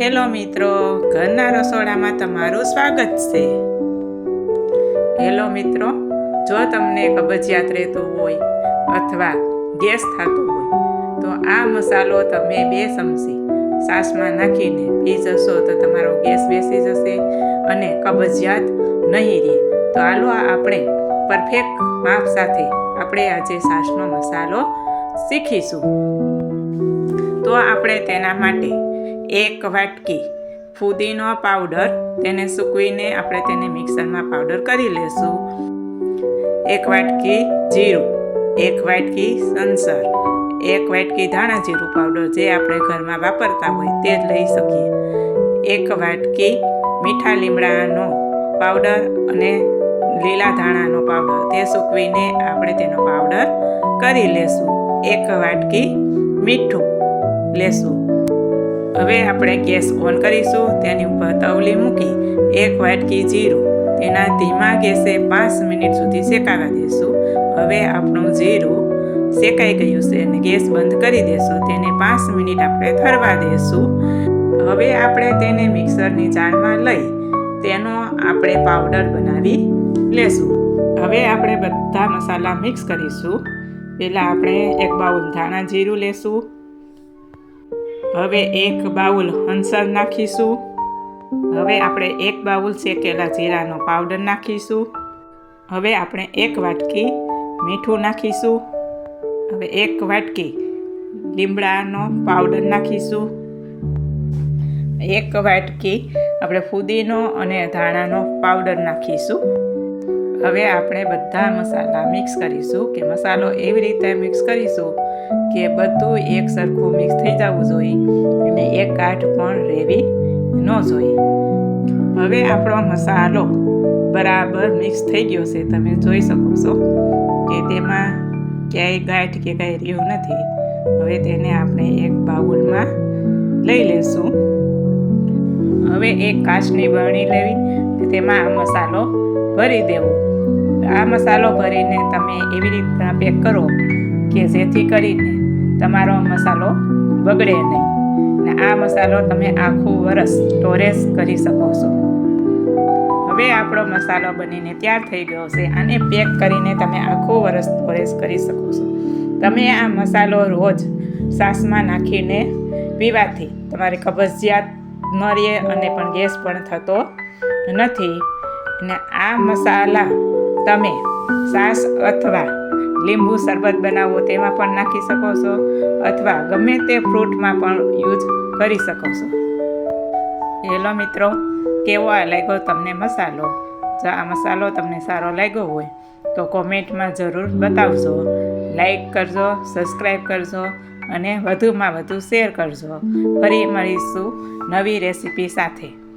Hello મિત્રો, ઘરના રસોડામાં તમારું સ્વાગત છે. હેલો મિત્રો, જો તમને કબજિયાત રહેતું હોય અથવા ગેસ થતું હોય, તો આ મસાલો તમે બે ચમચી સાસમાં નાખીને પી જશો તો તમારો ગેસ બેસી જશે અને કબજિયાત નહીં રહે. તો હાલો આપણે પરફેક્ટ માપ સાથે આપણે આજે સાસનો મસાલો શીખીશું. તો આપણે તેના માટે એક વાટકી ફુદીનો પાવડર. તેને સૂકવીને આપણે તેને મિક્સરમાં પાવડર કરી લેશું. એક વાટકી જીરું, એક વાટકી સંસર, એક વાટકી ધાણા જીરું પાવડર જે આપણે ઘરમાં વાપરતા હોય તે જ લઈ શકીએ. એક વાટકી મીઠા લીમડાનો પાવડર અને લીલા ધાણાનો પાવડર. તે સૂકવીને આપણે તેનો પાવડર કરી લેશું. એક વાટકી મીઠું લેશું. હવે આપણે ગેસ ઓન કરીશું, તેની ઉપર તવલી મૂકી, એક વાટકી જીરું, તેના ધીમા ગેસે પાંચ મિનિટ સુધી શેકાવા દેશું. હવે આપણું જીરું શેકાઈ ગયું છે અને ગેસ બંધ કરી દેશું, તેને પાંચ મિનિટ આપણે થરવા દેશું. હવે આપણે તેને મિક્સરની જારમાં લઈ, તેનો આપણે પાવડર બનાવી લેશું. હવે આપણે બધા મસાલા મિક્સ કરીશું. પહેલાં આપણે એક બાઉલ ધાણા જીરું લેશું. હવે એક બાઉલ હંસર નાખીશું. હવે આપણે એક બાઉલ શેકેલા જીરાનો પાવડર નાખીશું. હવે આપણે એક વાટકી મીઠું નાખીશું. હવે એક વાટકી લીમડાનો પાવડર નાખીશું. એક વાટકી આપણે ફુદીનો અને ધાણાનો પાવડર નાખીશું. હવે આપણે બધા મસાલા મિક્સ કરીશું કે મસાલો એવી રીતે મિક્સ કરીશું કે બધું એક સરખું મિક્સ થઈ જવું જોઈએ અને એક ગાંઠ પણ રહેવી ન જોઈએ. હવે આપણો મસાલો બરાબર મિક્સ થઈ ગયો છે. તમે જોઈ શકો છો કે તેમાં ક્યાંય ગાંઠ કે કાંઈ રહ્યું નથી. હવે તેને આપણે એક બાઉલમાં લઈ લેશું. હવે એક કાચની બરણી લેવી તેમાં આ મસાલો ભરી દેવો. આ મસાલો ભરીને તમે એવી રીતના પેક કરો કે જેથી કરીને તમારો મસાલો બગડે નહીં. ને આ મસાલો તમે આખું વરસ સ્ટોરેજ કરી શકો છો. હવે આપણો મસાલો બનીને તૈયાર થઈ ગયો છે આને પેક કરીને તમે આખું વરસ સ્ટોરેજ કરી શકો છો. તમે આ મસાલો રોજ સાસમાં નાખીને પીવાથી તમારી કબજિયાત ન રહે અને પણ ગેસ પણ થતો નથી. અને આ મસાલા તમે સાસ અથવા લીંબુ શરબત બનાવો તેમાં પણ નાખી શકો છો અથવા ગમે તે ફ્રૂટમાં પણ યુઝ કરી શકો છો. હેલો મિત્રો, કેવો લાગ્યો તમને મસાલો? જો આ મસાલો તમને સારો લાગ્યો હોય, તો કોમેન્ટમાં જરૂર બતાવશો લાઈક કરજો, સબસ્ક્રાઈબ કરજો. અને વધુમાં વધુ શેર કરજો. ફરી મળીશું નવી રેસીપી સાથે.